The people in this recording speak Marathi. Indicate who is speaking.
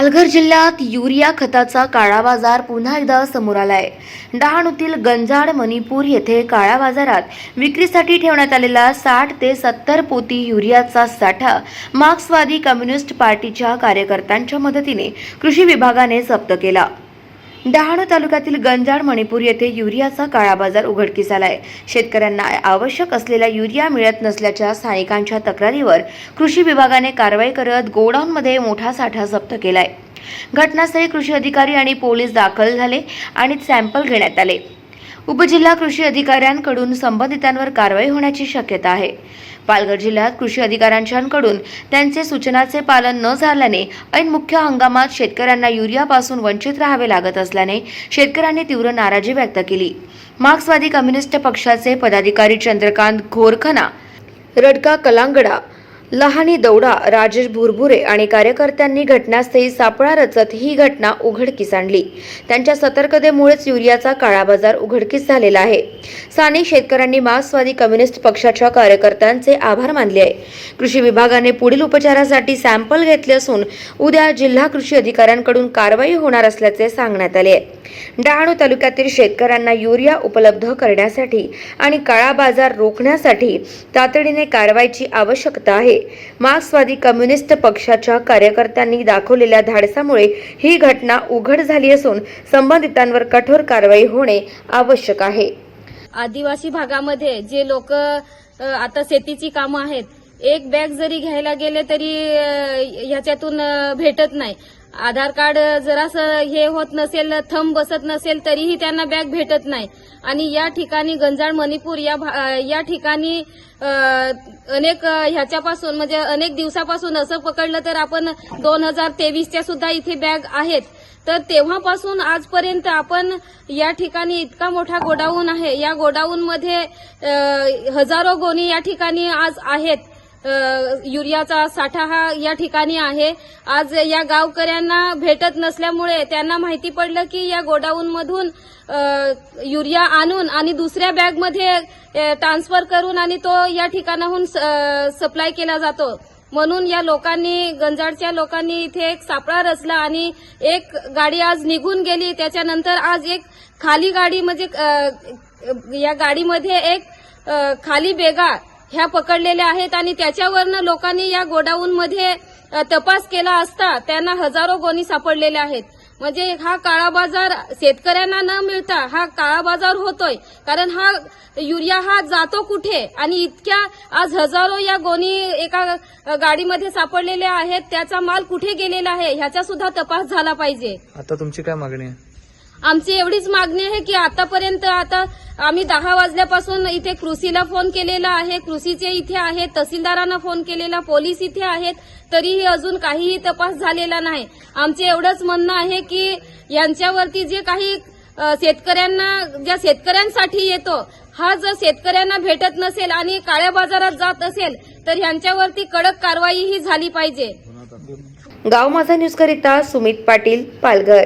Speaker 1: पालघर जिल्ह्यात युरिया खताचा काळा बाजार पुन्हा एकदा समोर आलाय. डहाणूतील गंजाड मणिपूर येथे काळ्या बाजारात विक्रीसाठी ठेवण्यात आलेला साठ ते सत्तर पोती युरियाचा साठा मार्क्सवादी कम्युनिस्ट पार्टीच्या कार्यकर्त्यांच्या मदतीने कृषी विभागाने जप्त केला. डहाणू तालुक्यातील गंजाड मणिपूर येथे युरियाचा काळा बाजार उघडकीस आलाय. शेतकऱ्यांना आवश्यक असलेला युरिया मिळत नसल्याच्या स्थानिकांच्या तक्रारीवर कृषी विभागाने कारवाई करत गोडाऊनमध्ये मोठा साठा जप्त केलाय. घटनास्थळी कृषी अधिकारी आणि पोलीस दाखल झाले आणि सॅम्पल घेण्यात आले. उपजिल्हा कृषी अधिकाऱ्यांकडून संबंधितांवर कारवाई होण्याची शक्यता आहे. पालघर जिल्ह्यात कृषी अधिकाऱ्यांच्याकडून त्यांचे सूचनाचे पालन न झाल्याने ऐन मुख्य हंगामात शेतकऱ्यांना युरियापासून वंचित राहावे लागत असल्याने शेतकऱ्यांनी तीव्र नाराजी व्यक्त केली. मार्क्सवादी कम्युनिस्ट पक्षाचे पदाधिकारी चंद्रकांत घोरखना रडका कलांगडा लहानी दौडा राजेश भुरभुरे आणि कार्यकर्त्यांनी घटनास्थळी सापळा रचत ही घटना उघडकीस आणली. त्यांच्या सतर्कतेमुळेच युरियाचा काळा बाजार उघडकीस झालेला आहे. स्थानिक शेतकऱ्यांनी मार्क्सवादी कम्युनिस्ट पक्षाच्या कार्यकर्त्यांचे आभार मानले आहे. कृषी विभागाने पुढील उपचारासाठी सॅम्पल घेतले असून उद्या जिल्हा कृषी अधिकाऱ्यांकडून कारवाई होणार असल्याचे सांगण्यात आले आहे. डहाणू तालुक्यातील शेतकऱ्यांना युरिया उपलब्ध करण्यासाठी आणि काळा बाजार रोखण्यासाठी तातडीने कारवाईची आवश्यकता आहे. मार्क्सवादी कम्युनिस्ट पक्षाच्या कार्यकर्त्यांनी दाखवलेल्या धाडसामुळे ही घटना उघड झाली असून संबंधितांवर कठोर कारवाई होणे आवश्यक आहे.
Speaker 2: आदिवासी भागामध्ये जे लोक आता शेतीची कामं आहेत एक बॅग जरी घ्यायला गेले तरी ह्याच्यातून भेटत नाही. आधार कार्ड जरासं हे होत नसेल थंब बसत नसेल तरीही त्यांना बॅग भेटत नाही. आणि या ठिकाणी गंजाड मणिपूर या भा- या ठिकाणी अनेक ह्याच्यापासून म्हणजे अनेक दिवसापासून असं पकडलं तर आपण दोन हजार तेवीसच्या सुद्धा इथे बॅग आहेत. तर तेव्हापासून आजपर्यंत आपण या ठिकाणी इतका मोठा गोडाऊन आहे. या गोडाऊनमध्ये हजारो गोणी या ठिकाणी आज आहेत. युरियाचा साठा हा या ठिकाणी आहे. आज या गावकऱ्यांना भेटत नसल्यामुळे त्यांना माहिती पडलं की या गोडाऊनमधून युरिया आणून आणि दुसऱ्या बॅगमध्ये ट्रान्सफर करून आणि तो या ठिकाणाहून सप्लाय केला जातो. म्हणून या लोकांनी गंजाडच्या लोकांनी इथे एक सापळा रचला आणि एक गाडी आज निघून गेली. त्याच्यानंतर आज एक खाली गाडी म्हणजे या गाडीमध्ये एक खाली बेगा ह्या पकडलेल्या आहेत आणि त्याच्यावरनं लोकांनी या गोडाऊनमध्ये तपास केला असता त्यांना हजारो गोणी सापडलेल्या आहेत. म्हणजे हा काळा बाजार शेतकऱ्यांना न मिळता हा काळा बाजार होतोय. कारण हा युरिया हा जातो कुठे? आणि इतक्या आज हजारो या गोणी एका गाडीमध्ये सापडलेल्या आहेत. त्याचा माल कुठे गेलेला आहे? ह्याचा सुद्धा तपास झाला पाहिजे.
Speaker 3: आता तुमची काय मागणी आहे?
Speaker 2: आमची एवढीच मागणी आहे की आतापर्यंत आता आम्ही दहा वाजल्यापासून इथे कृषीला फोन केलेला आहे कृषीचे इथे आहेत तहसीलदारांना फोन केलेला पोलीस इथे आहेत तरीही अजून काहीही तपास झालेला नाही. आमचे एवढंच म्हणणं आहे की यांच्यावरती जे काही शेतकऱ्यांना ज्या शेतकऱ्यांसाठी येतो हा जर शेतकऱ्यांना भेटत नसेल आणि काळ्या बाजारात जात असेल तर ह्यांच्यावरती कडक कारवाई ही झाली पाहिजे.
Speaker 1: गाव माझा न्यूजकरिता सुमित पाटील पालघर.